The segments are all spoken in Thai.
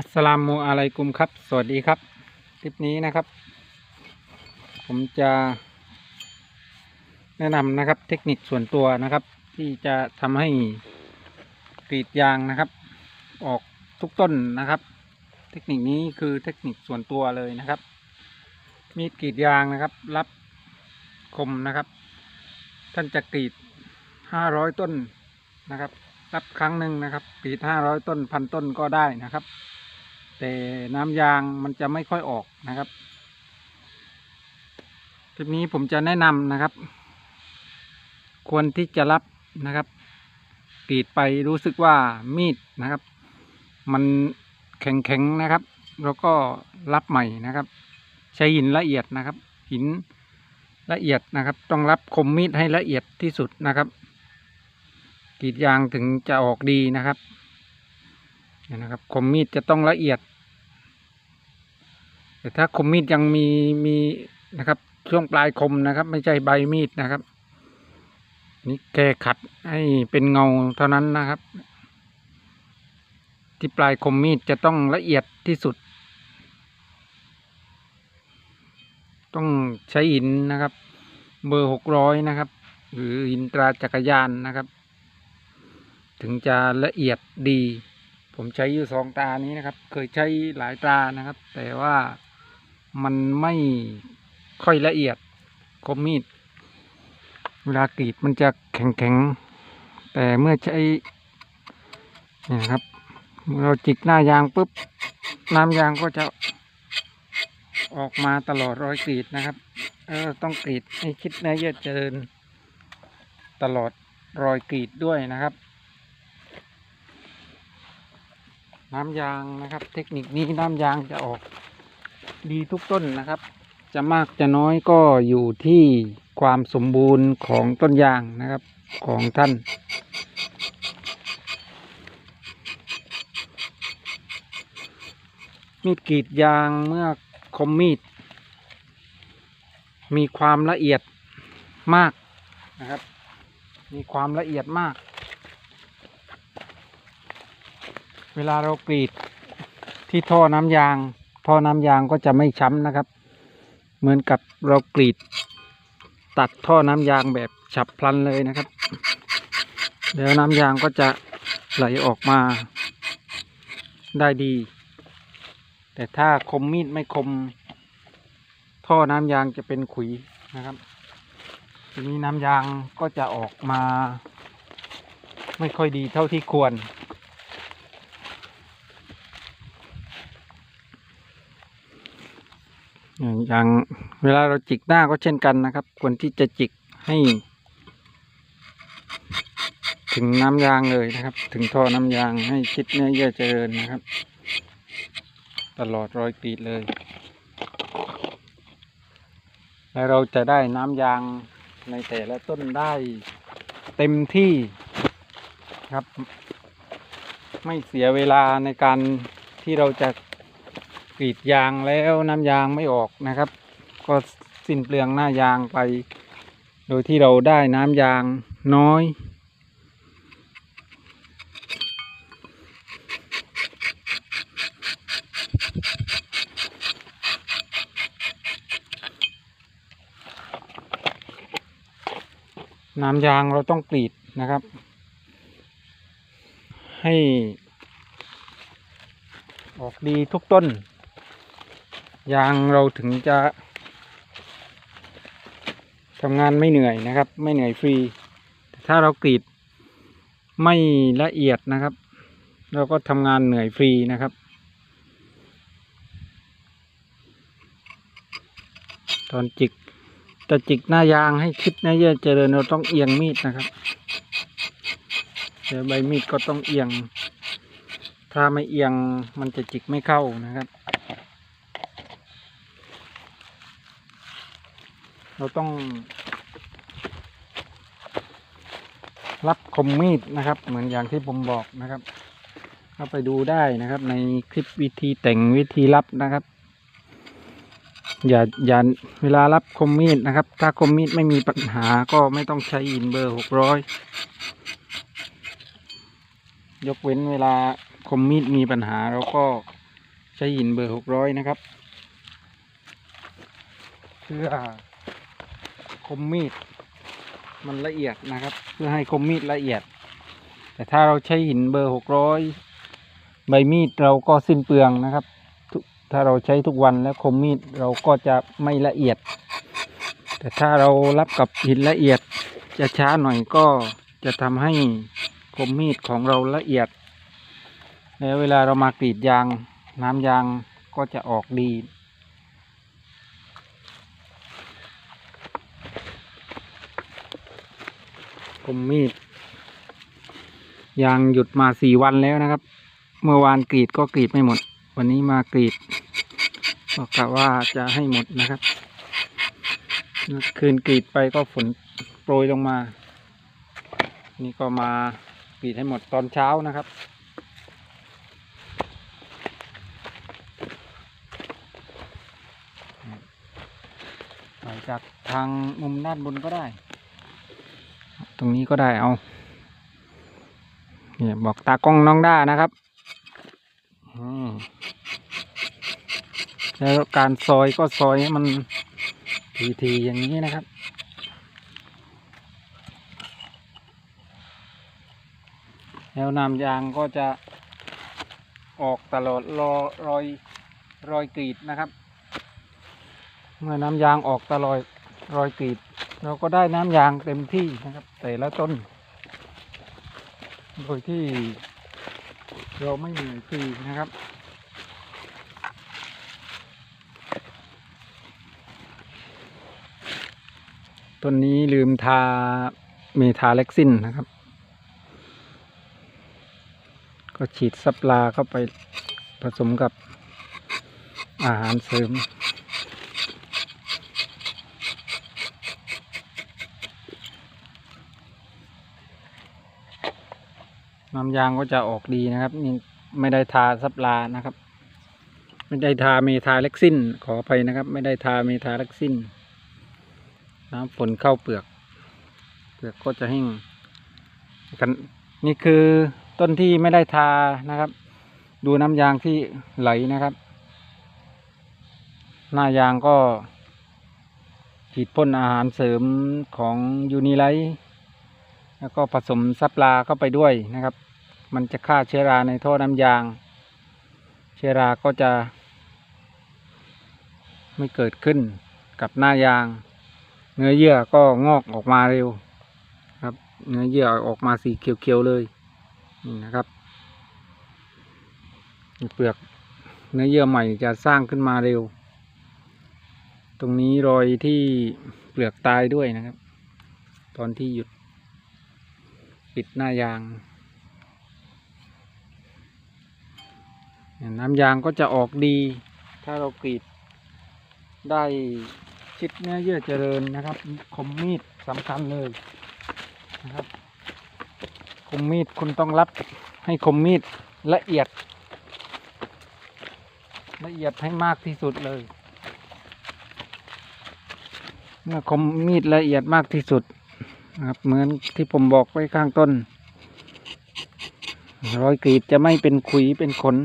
อัสสลามุอะลัยกุมครับ สวัสดีครับ คลิปนี้นะครับ ผมจะแนะนำนะครับ เทคนิคส่วนตัวนะครับ ที่จะทำให้กรีดยางนะครับ ออกทุกต้นนะครับ เทคนิคนี้คือเทคนิคส่วนตัวเลยนะครับ มีดกรีดยางนะครับ รับคมนะครับ ท่านจะกรีดห้าร้อยต้นนะครับรับครั้งหนึ่งนะครับกรีดห้าร้อยต้นพันต้นก็ได้นะครับ แต่น้ำยางมันจะไม่ค่อยออกนะครับ คลิปนี้ผมจะแนะนำนะครับ ควรที่จะรับนะครับกรีดไปรู้สึกว่ามีดนะครับ มันแข็งๆนะครับ แล้วก็รับใหม่นะครับ ใช้หินละเอียดนะครับ หินละเอียดนะครับ ต้องรับคมมีดให้ละเอียดที่สุดนะครับกรีดยางถึงจะออกดีนะครับนะครับคมมีดจะต้องละเอียด แต่ถ้าคมมีดยังมีมีนะครับ ช่วงปลายคมนะครับ ไม่ใช่ใบมีดนะครับ นี่แกขัดให้เป็นเงาเท่านั้นนะครับ ที่ปลายคมมีดจะต้องละเอียดที่สุด ต้องใช้หินนะครับ เบอร์หกร้อยนะครับ หรือหินตราจักรยานนะครับ ถึงจะละเอียดดีผมใช้อยู่สองตานี้นะครับ เคยใช้หลายตานะครับ แต่ว่า มันไม่ค่อยละเอียดคมมีด เวลากรีดมันจะแข็งๆ แต่เมื่อใช้เนี่ยนะครับ เราจิกหน้ายางปุ๊บ น้ำยางก็จะออกมาตลอดรอยกรีดนะครับ เออต้องกรีดให้คิดเนื้อเยื่อเจริญตลอดรอยกรีดด้วยนะครับ น้ำยางนะครับ เทคนิคนี้น้ำยางจะออก ดีทุกต้นนะครับ จะมากจะน้อยก็อยู่ที่ความสมบูรณ์ของต้นยางนะครับของท่าน มีดกรีดยางเมื่อคมมีด มีความละเอียดมากนะครับ มีความละเอียดมาก เวลาเรากรีดที่ท่อน้ำยาง ท่อน้ำยางก็จะไม่ช้ำนะครับ เหมือนกับเรากรีด ตัดท่อน้ำยางแบบฉับพลันเลยนะครับ แล้วน้ำยางก็จะไหลออกมาได้ดี แต่ถ้าคมมีดไม่คม ท่อน้ำยางจะเป็นขุยนะครับ ทีนี้น้ำยางก็จะออกมา ไม่ค่อยดีเท่าที่ควร อย่างเวลาเราจิกหน้าก็เช่นกันนะครับ ควรที่จะจิกให้ ถึงน้ำยางเลยนะครับ ถึงท่อน้ำยางให้ชิดเนื้อเยื่อเจริญนะครับ ตลอดรอยกรีดเลย และเราจะได้น้ำยางในแต่ละต้นได้เต็มที่ครับ ไม่เสียเวลาในการที่เราจะ กรีดยางแล้วน้ำยางไม่ออกนะครับ ก็สิ้นเปลืองหน้ายางไป โดยที่เราได้น้ำยางน้อยน้ำยางเราต้องกรีดนะครับ ให้ ออกดีทุกต้น ยางเราถึงจะทำงานไม่เหนื่อยนะครับ ไม่เหนื่อยฟรีแต่ถ้าเรากรีดไม่ละเอียดนะครับ เราก็ทำงานเหนื่อยฟรีนะครับ ตอนจิกจะจิกหน้ายางให้ชิดเนื้อเยื่อเจริญเราต้องเอียงมีดนะครับเดี๋ยวใบมีดก็ต้องเอียง ถ้าไม่เอียงมันจะจิกไม่เข้านะครับ เราต้องรับคมมีดนะครับ เหมือนอย่างที่ผมบอกนะครับ เข้าไปดูได้นะครับ ในคลิปวิธีแต่งวิธีรับนะครับ อย่าอย่าเวลารับคมมีดนะครับ ถ้าคมมีดไม่มีปัญหาก็ไม่ต้องใช้อินเบอร์หกร้อยยกเว้นเวลาคมมีดมีปัญหาเราก็ใช้หินเบอร์หกร้อยนะครับ เพื่อ คมมีด มันละเอียดนะครับ เพื่อให้คมมีดละเอียด แต่ถ้าเราใช้หินเบอร์หกร้อยใบมีดเราก็สิ้นเปลืองนะครับ ถ้าเราใช้ทุกวันแล้วคมมีดเราก็จะไม่ละเอียด แต่ถ้าเรารับกับหินละเอียดจะช้าหน่อยก็จะทำให้คมมีดของเราละเอียด แล้วเวลาเรามากรีดยางน้ำยางก็จะออกดี คมมีดยางหยุดมาสี่วันแล้วนะครับ เมื่อวานกรีดก็กรีดไม่หมด วันนี้มากรีดก็กะว่าจะให้หมดนะครับ คืนกรีดไปก็ฝนโปรยลงมา นี่ก็มากรีดให้หมดตอนเช้านะครับจากทางมุมด้านบนก็ได้ ตรงนี้ก็ได้เอาเนี่ยบอกตากล้องน้องด้านะครับแล้วการซอยก็ซอยให้มันทีๆอย่างนี้นะครับแล้วน้ำยางก็จะออกตลอดรอรอยรอยกรีดนะครับ เมื่อน้ำยางออกตลอดรอยกรีด เราก็ได้น้ำยางเต็มที่นะครับ แต่ละต้น โดยที่เราไม่เหนื่อยฟรีนะครับ ต้นนี้ลืมทาเมทาเล็กซินนะครับ ก็ฉีดซับลาเข้าไปผสมกับอาหารเสริม น้ำยางก็จะออกดีนะครับ นี่ไม่ได้ทาซับลานะครับ ไม่ได้ทาเมทาเล็กซินขออภัยนะครับ ไม่ได้ทาเมทาเล็กซินน้ำฝนเข้าเปลือก เปลือกก็จะแห้งกันนี่คือต้นที่ไม่ได้ทานะครับ ดูน้ำยางที่ไหลนะครับ หน้ายางก็ฉีดพ่นอาหารเสริมของยูนิไลท์ แล้วก็ผสมซับลาเข้าไปด้วยนะครับ มันจะฆ่าเชื้อราในท่อน้ำยาง เชื้อราก็จะ ไม่เกิดขึ้นกับหน้ายาง เนื้อเยื่อก็งอกออกมาเร็วครับ เนื้อเยื่อออกมาสีเขียวๆเลยนี่นะครับเปลือกเนื้อเยื่อใหม่จะสร้างขึ้นมาเร็ว ตรงนี้รอยที่เปลือกตายด้วยนะครับ ตอนที่หยุด ปิดหน้ายาง น้ำยางก็จะออกดี ถ้าเรากรีดได้ชิดเนื้อเยื่อเจริญนะครับ คมมีดสำคัญเลยนะครับ คมมีดคุณต้องรับให้คมมีดละเอียด ละเอียดให้มากที่สุดเลย เมื่อคมมีดละเอียดมากที่สุด ครับ เหมือนที่ผมบอกไว้ข้างต้น รอยกรีดจะไม่เป็นขุยเป็นขน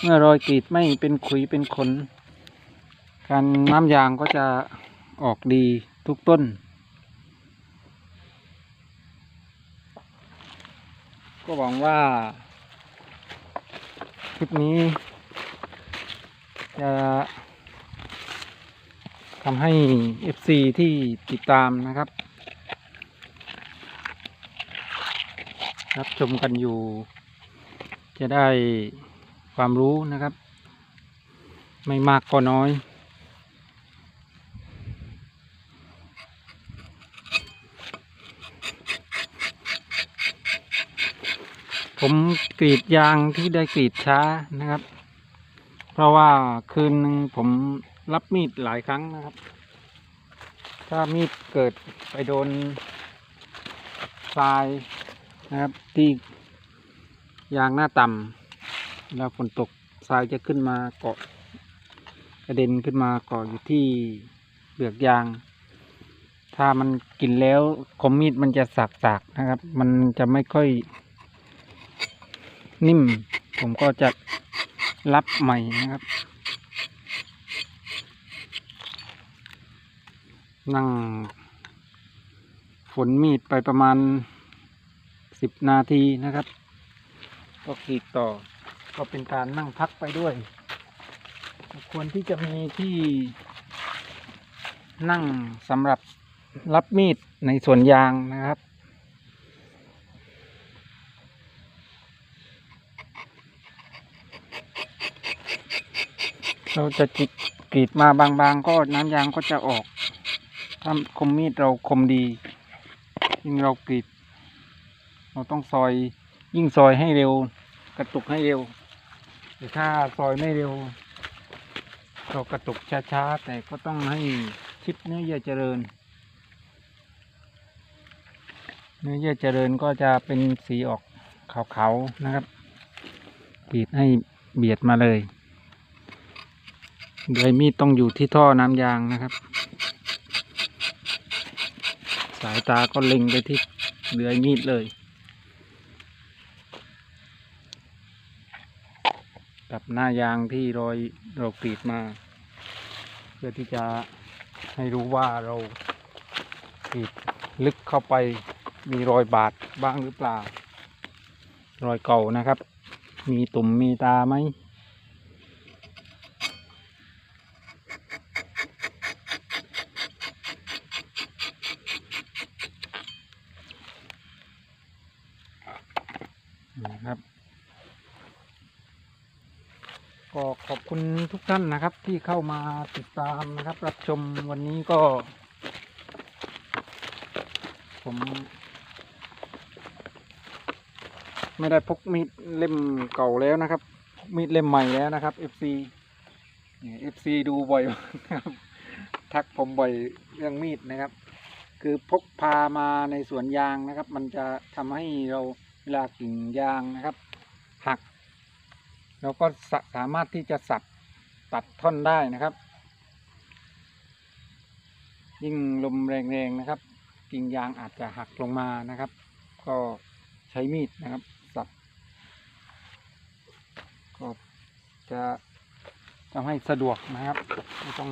เมื่อรอยกรีดไม่เป็นขุยเป็นขน การน้ำยางก็จะออกดีทุกต้น ก็หวังว่าคลิปนี้ จะทำให้ FC ที่ติดตามนะครับ รับชมกันอยู่ จะได้ความรู้นะครับ ไม่มากก็น้อย ผมกรีดยางที่ได้กรีดช้านะครับ เพราะว่าคืนหนึ่งผมรับมีดหลายครั้งนะครับ ถ้ามีดเกิดไปโดนทราย นะครับ ที่ยางหน้าต่ำแล้วฝนตกทรายจะขึ้นมาเกาะกระเด็นขึ้นมาเกาะอยู่ที่เปลือกยาง ถ้ามันกินแล้วคมมีดมันจะสักๆนะครับ มันจะไม่ค่อยนิ่ม ผมก็จะรับใหม่นะครับ นั่งฝนมีดไปประมาณ สิบนาทีนะครับ ก็กรีดต่อก็เป็นการนั่งพักไปด้วย ควรที่จะมีที่นั่งสำหรับรับมีดในสวนยางนะครับ เราจะจิกกรีดมาบางๆ ก็น้ำยางก็จะออก ถ้าคมมีดเราคมดียิ่งเรากรีด เราต้องซอยยิ่งซอยให้เร็ว กระตุกให้เร็วแต่ถ้าซอยไม่เร็วเรากระตุกช้าๆ แต่ก็ต้องให้ชิดเนื้อเยื่อเจริญ เนื้อเยื่อเจริญก็จะเป็นสีออกขาวๆนะครับกรีดให้เบียดมาเลยโดยมีดต้องอยู่ที่ท่อน้ำยางนะครับ สายตาก็เล็งไปที่เดือยมีดเลย กับ หน้ายางที่รอยเรากรีดมา เพื่อที่จะให้รู้ว่าเรากรีดลึกเข้าไปมีรอยบาดบ้างหรือเปล่า รอยเก่านะครับ มีตุ่มมีตาไหม นะครับ ก็ขอบคุณทุกท่านนะครับ ที่เข้ามาติดตามนะครับ รับชมวันนี้ก็ ผม ไม่ได้พกมีดเล่มเก่าแล้วนะครับ มีดเล่มใหม่แล้วนะครับ FC FC ดูบ่อยนะครับทักผมบ่อยเรื่องมีดนะครับ คือพกพามาในสวนยางนะครับ มันจะทำให้เราเวลากิ่งยางนะครับ หัก เราก็สสามารถที่จะสับตัดท่อนได้นะครับ ยิ่งลมแรงๆนะครับ กิ่งยางอาจจะหักลงมานะครับ ก็ใช้มีดนะครับ สับก็จะทำให้สะดวกนะครับไม่ต้อง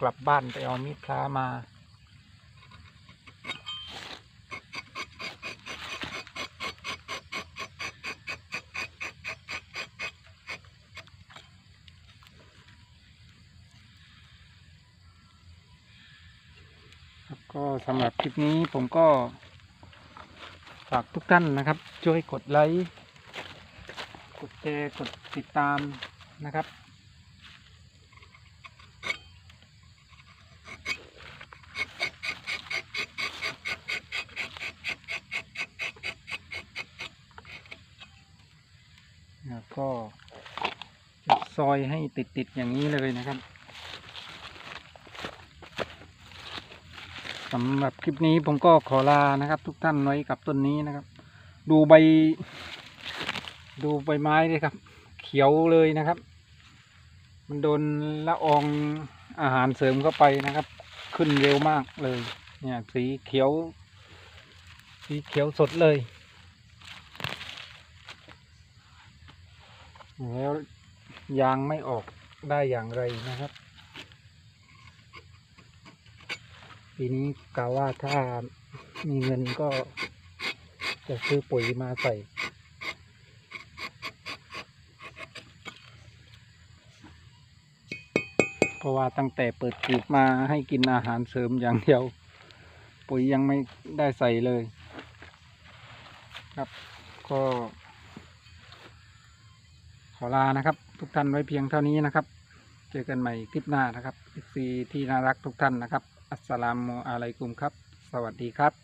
กลับบ้านไปเอามีดพระมา ก็สำหรับคลิปนี้ผมก็ ฝากทุกท่านนะครับ ช่วยกดไลค์กดแชร์กดติดตามนะครับ แล้วก็ซอยให้ติดๆอย่างนี้เลยนะครับ สำหรับคลิปนี้ผมก็ขอลานะครับ ทุกท่านไว้กับต้นนี้นะครับ ดูใบ ดูใบไม้เลยครับ เขียวเลยนะครับ มันโดนละอองอาหารเสริมเข้าไปนะครับ ขึ้นเร็วมากเลย เนี่ย สีเขียว สีเขียวสดเลย แล้วยางไม่ออกได้อย่างไรนะครับ ปีนี้กะว่าถ้ามีเงินก็จะซื้อปุ๋ยมาใส่ เพราะว่าตั้งแต่เปิดกรีดมาให้กินอาหารเสริมอย่างเดียว ปุ๋ยยังไม่ได้ใส่เลย ครับก็ขอลานะครับ ทุกท่านไว้เพียงเท่านี้นะครับ เจอกันใหม่คลิปหน้านะครับซีที่น่ารักทุกท่านนะครับ อัสสลามุอะลัยกุมครับ สวัสดีครับ